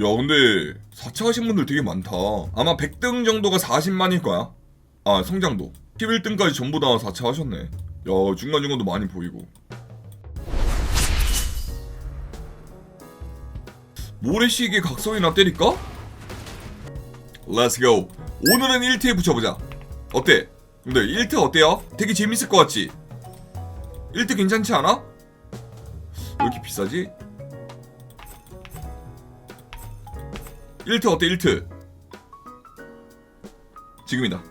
야 근데 4차 하신 분들 되게 많다 아마 100등 정도가 40만일 거야 아 성장도 11등까지 전부 다 4차 하셨네 야 중간중간도 많이 보이고 모래시계 각성이나 때릴까? Let's go 오늘은 1트에 붙여보자 어때? 근데 1트 어때요? 되게 재밌을 것 같지? 1트 괜찮지 않아? 왜 이렇게 비싸지? 1트 어때 1트? 지금이다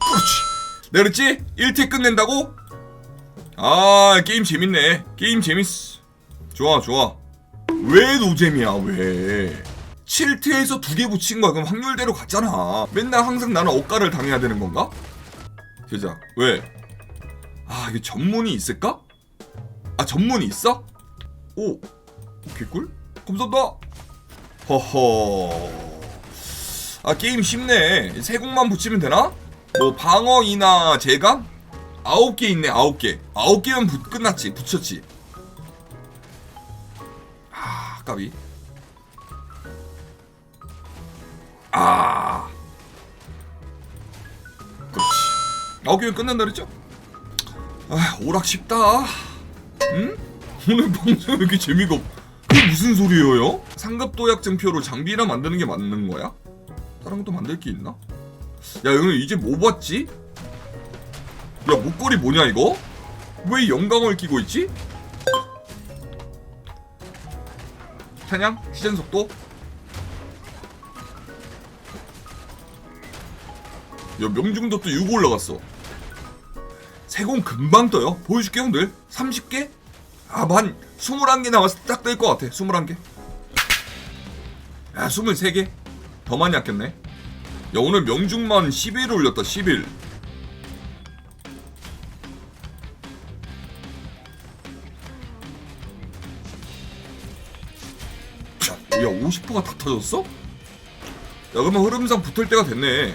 그렇지 내가 그랬지? 1트 끝낸다고? 아 게임 재밌네 게임 재밌어 좋아 좋아 왜 노잼이야 왜 7트에서 두 개 붙인 거야 그럼 확률대로 갔잖아 맨날 항상 나는 억가를 당해야 되는 건가? 제자 왜? 아 이게 전문이 있을까? 아 전문이 있어? 오 개꿀? 감사합니다 허허 아 게임 쉽네 세 곡만 붙이면 되나? 뭐 방어이나 제감? 아홉 개 있네 아홉 개 아홉 개면 붙, 끝났지 붙였지 아 까비 아 그렇지 아홉 개면 끝난다 그랬죠? 아 오락 쉽다 응? 오늘 방송 왜 이렇게 재미가 없 그게 무슨 소리예요? 상급 도약 증표로 장비나 만드는 게 맞는 거야? 다른 것도 만들 게 있나? 야 여기 이제 뭐 봤지? 야 목걸이 뭐냐 이거? 왜 영광을 끼고 있지? 사냥? 시전 속도? 야 명중도 또 6 올라갔어 세공 금방 떠요. 보여줄게 형들. 30개? 아 만 21개 남았을 때딱뜰것 같아 21개. 야 23개? 더 많이 아꼈네. 야 오늘 명중만 11을 올렸다 11 야 50%가 다 터졌어? 야 그러면 흐름상 붙을 때가 됐네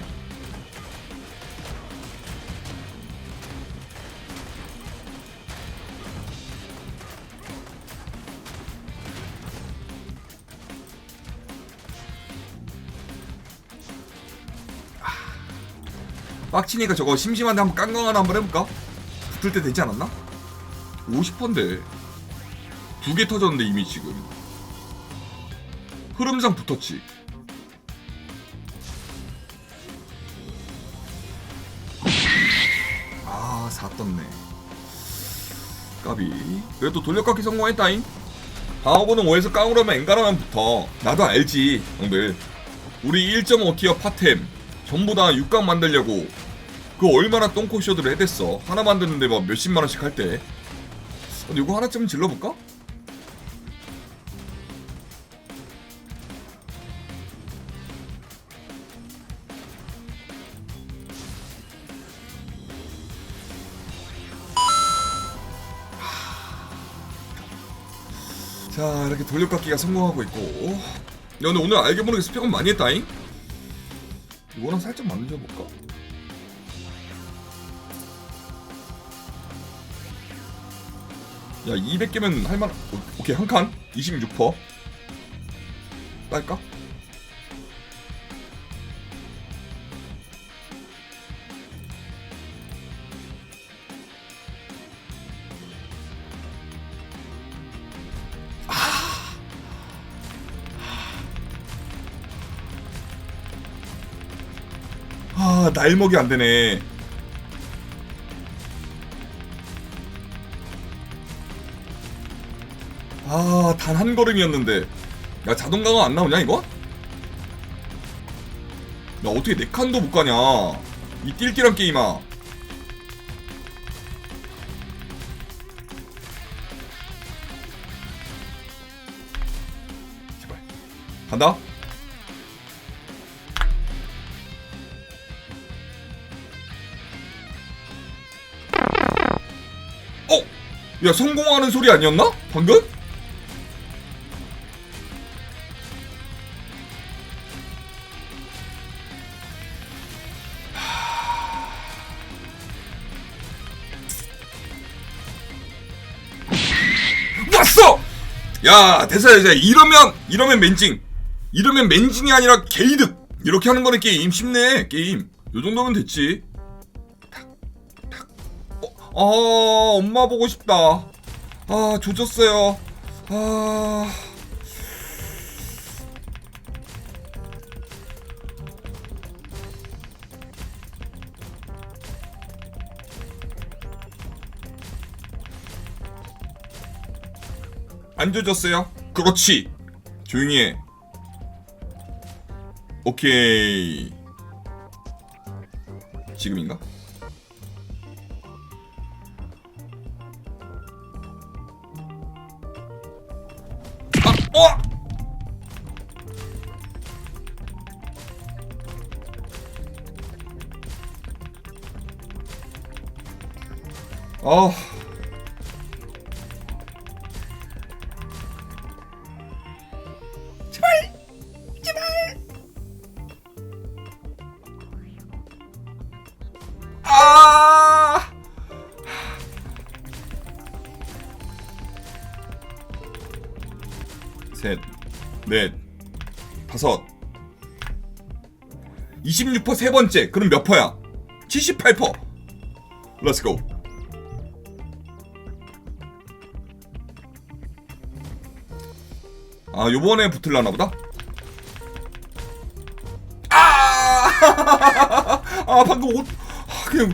빡치니까 저거 심심한데 한번 깡깡 하나 한번 해볼까? 붙을 때 되지 않았나? 50%인데 두 개 터졌는데 이미 지금 흐름상 붙었지 아, 4 떴네. 까비. 그래도 돌려깎기 성공했다잉. 방어보는 5에서 깡으로 하면 엔간하면 붙어. 나도 알지, 형들. 우리 1.5티어 파템. 전부 다 6강 만들려고. 그 얼마나 똥꼬쇼들을 해댔어. 하나 만드는데 막 몇십만 원씩 할 때. 근데 이거 하나쯤 질러볼까? 자 이렇게 돌려깎기가 성공하고 있고 야 근데 오늘 알게 모르게 스펙은 많이 했다잉 이거랑 살짝 만져볼까? 야 200개면 할만 오, 오케이 한 칸 26% 딸까? 아 날먹이 안 되네. 단 한 걸음이었는데. 야, 자동 강화 안 나오냐, 이거? 야, 어떻게 네 칸도 못 가냐. 이 띨띨한 게임아. 제발. 간다. 어? 야 성공하는 소리 아니었나? 방금? 야, 됐어, 됐어. 이러면, 이러면 맨징. 이러면 맨징이 아니라 게이득. 이렇게 하는 거는 게임 쉽네, 게임. 요 정도면 됐지. 어, 아, 엄마 보고 싶다. 아, 조졌어요. 아. 안 조졌어요? 그렇지. 조용히 해. 오케이. 지금인가? 아, 어! 아. 제 아. 셋, 넷, 다섯. 26%세 번째. 그럼 몇 퍼야? 78%. 렛츠고. 아, 요번에 붙을라나 보다? 아! 아, 방금 옷, 아, 그냥.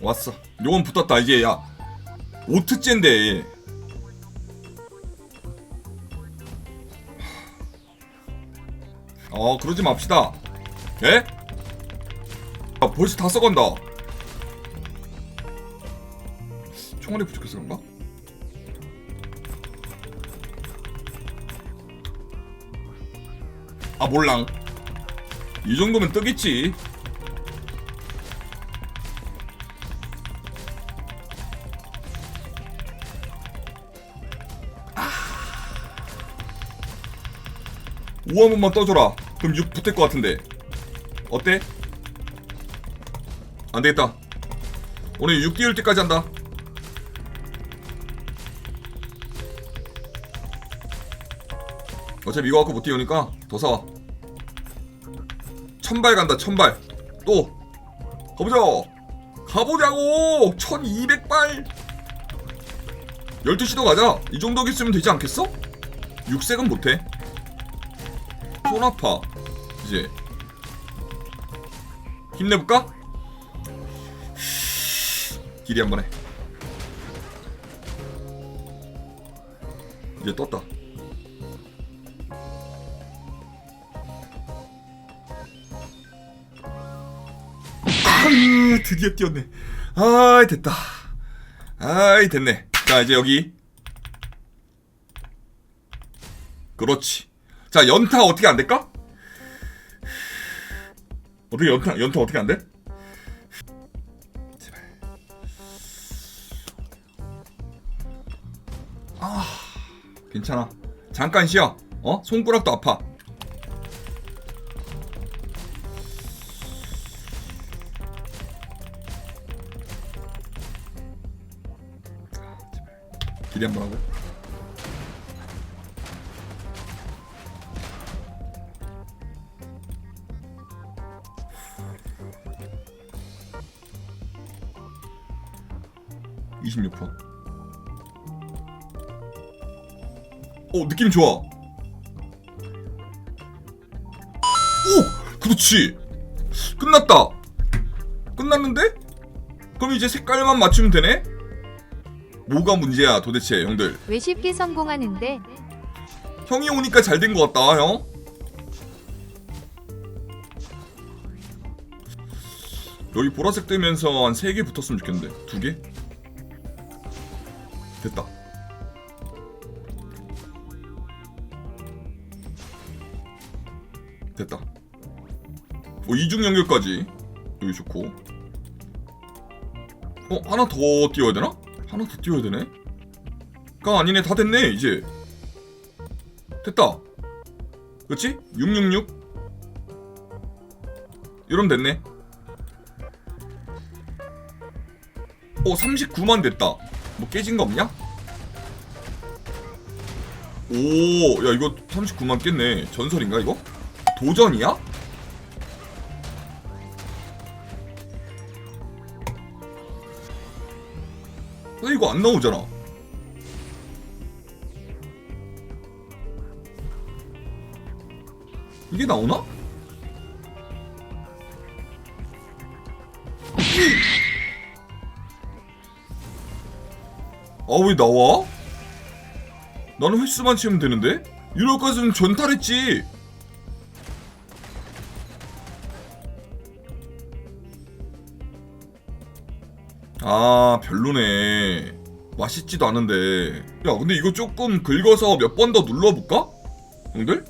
왔어. 요건 붙었다. 이제, 야. 오트째인데. 어, 그러지 맙시다. 예? 아, 벌써 다 써간다. 총알이 부족해서 그런가? 아 몰랑 이 정도면 뜨겠지 오한 번만 떠줘라. 그럼 6 붙을 것 같은데. 어때? 안되겠다. 오늘 6 띄울 때까지 한다. 어차피 이거 갖고 못 띄우니까 더 사와. 천발 간다 천발. 또. 가보자. 가보자고. 1200발. 12시도 가자. 이 정도 있으면 되지 않겠어? 육색은 못해 손 아파 이제 힘내볼까? 길이 한번 해 이제 떴다 아, 드디어 뛰었네. 아, 됐다. 아이, 됐네. 자, 이제 여기. 그렇지. 자, 연타 어떻게 안 될까? 어떻게 연타, 연타 어떻게 안 돼? 아, 괜찮아. 잠깐 쉬어. 어? 손가락도 아파. 기대 한번 하고. (26%) 오 느낌 좋아. 오! 그렇지. 끝났다. 끝났는데? 그럼 이제 색깔만 맞추면 되네? 뭐가 문제야 도대체 형들? 왜 쉽게 성공하는데? 형이 오니까 잘 된 것 같다 형. 여기 보라색 뜨면서 한 3개 붙었으면 좋겠는데. 2개? 됐다. 됐다. 뭐 이중 연결까지. 여기 좋고. 어 하나 더 띄워야 되나? 하나 더 띄워야 되네? 가 아니네. 다 됐네 이제. 됐다. 그치? 666 이러면 됐네. 어 39만 됐다 뭐 깨진 거 없냐? 오, 야 이거 39만 깼네. 전설인가 이거? 도전이야? 나 이거 안 나오잖아. 이게 나오나? 아왜 나와? 나는 횟수만 채우면 되는데? 거였으면 전탈했지. 아 별로네. 맛있지도 않은데. 야 근데 이거 조금 긁어서 몇 번 더 눌러볼까? 형들?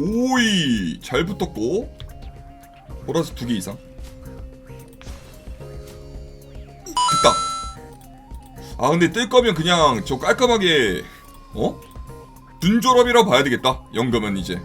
오이! 잘 붙었고. 보라색 두 개 이상. 됐다. 아 근데 뜰 거면 그냥 저 깔끔하게 어? 준졸업이라 봐야 되겠다. 연금은 이제